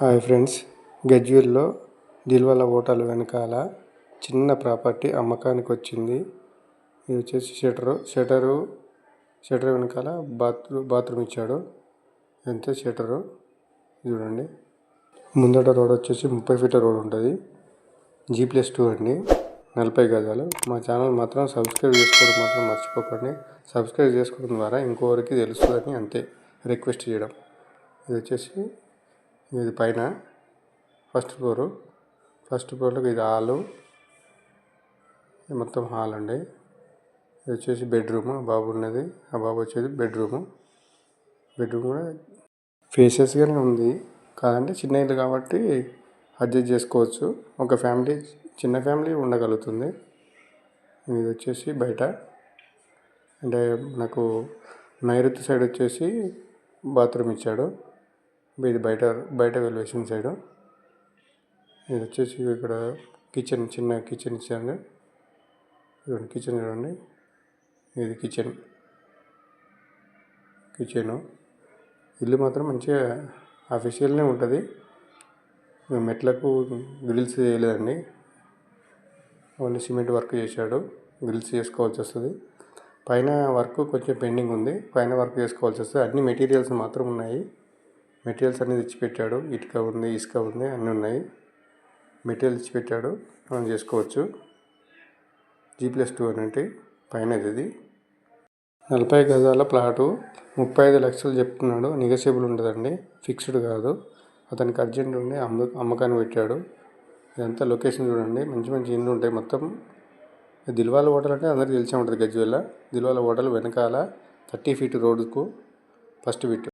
Hi friends. గజ్వేల్లో Dilwala hotel వెనకాల చిన్న property అమ్మకానికి వచ్చింది ఇది వచ్చేసి షటరు. షటరు షటర్ వెనకాల బాత్రూమ్ బాత్రూమ్ ఇచ్చాడు. అంతే షటరు? చూడండి. ముందట రోడ్ వచ్చేసి ముప్పై ఫీట్ల రోడ్ ఉంటుంది. జీ ప్లస్ టూ అండి. నలభై గజాలు. మా ఛానల్ మాత్రం సబ్స్క్రైబ్ చేసుకోవడం మాత్రం మర్చిపోకండి. సబ్స్క్రైబ్ చేసుకోవడం ద్వారా ఇంకోరికి తెలుస్తుందని అంతే. రిక్వెస్ట్ చేయడం. ఇది వచ్చేసి ఇది పైన ఫస్ట్ ఫ్లోరు. ఫస్ట్ ఫ్లోర్లో ఇది హాలు. ఇది మొత్తం హాల్ అండి. ఇది వచ్చేసి బెడ్రూమ్. బాబు ఉన్నది. ఆ బాబు వచ్చేది బెడ్రూము. బెడ్రూమ్ కూడా ఫేసెస్గానే ఉంది. కాదంటే చిన్న ఇల్లు కాబట్టి అడ్జస్ట్ చేసుకోవచ్చు. ఒక ఫ్యామిలీ చిన్న ఫ్యామిలీ ఉండగలుగుతుంది. ఇది వచ్చేసి బయట. అంటే నాకు నైరుతి సైడ్ వచ్చేసి బాత్రూమ్ ఇచ్చాడు. ఇది బయట బయట వెలివేసిన సైడు. ఇది వచ్చేసి ఇక్కడ కిచెన్ చిన్న కిచెన్ ఇచ్చాను చూడండి కిచెన్ చూడండి. ఇది కిచెన్. కిచెను. ఇల్లు మాత్రం మంచిగా అఫీషియల్నే ఉంటుంది. మెట్లకు గ్రిల్స్ చేయలేదండి. ఓన్లీ సిమెంట్ వర్క్ చేశాడు. గ్రిల్స్ చేసుకోవాల్సి వస్తుంది. పైన వర్క్ కొంచెం పెండింగ్ ఉంది. పైన వర్క్ చేసుకోవాల్సి వస్తుంది. అన్ని మెటీరియల్స్ మాత్రం ఉన్నాయి. మెటీరియల్స్ అనేది ఇచ్చి పెట్టాడు ఇటుక ఉంది ఇసుక ఉంది అన్నీ ఉన్నాయి. మెటీరియల్ ఇచ్చిపెట్టాడు మనం చేసుకోవచ్చు. జీ ప్లస్ టూ అనేది పైన ఇది. నలభై గజాల ప్లాటు. ముప్పై ఐదు లక్షలు చెప్తున్నాడు. నెగోషియబుల్ ఉండదండి. ఫిక్స్డ్ కాదు. అతనికి అర్జెంట్ ఉండి అమ్మ అమ్మకాన్ని పెట్టాడు. ఇదంతా లొకేషన్ చూడండి. మంచి మంచి ఇండ్లు ఉంటాయి మొత్తం. దిల్వాల హోటల్ అంటే అందరికీ తెలిసే ఉంటుంది గజ్వేల. దిల్వాల హోటల్ వెనకాల థర్టీ ఫీట్ రోడ్డుకు ఫస్ట్ ఫీట్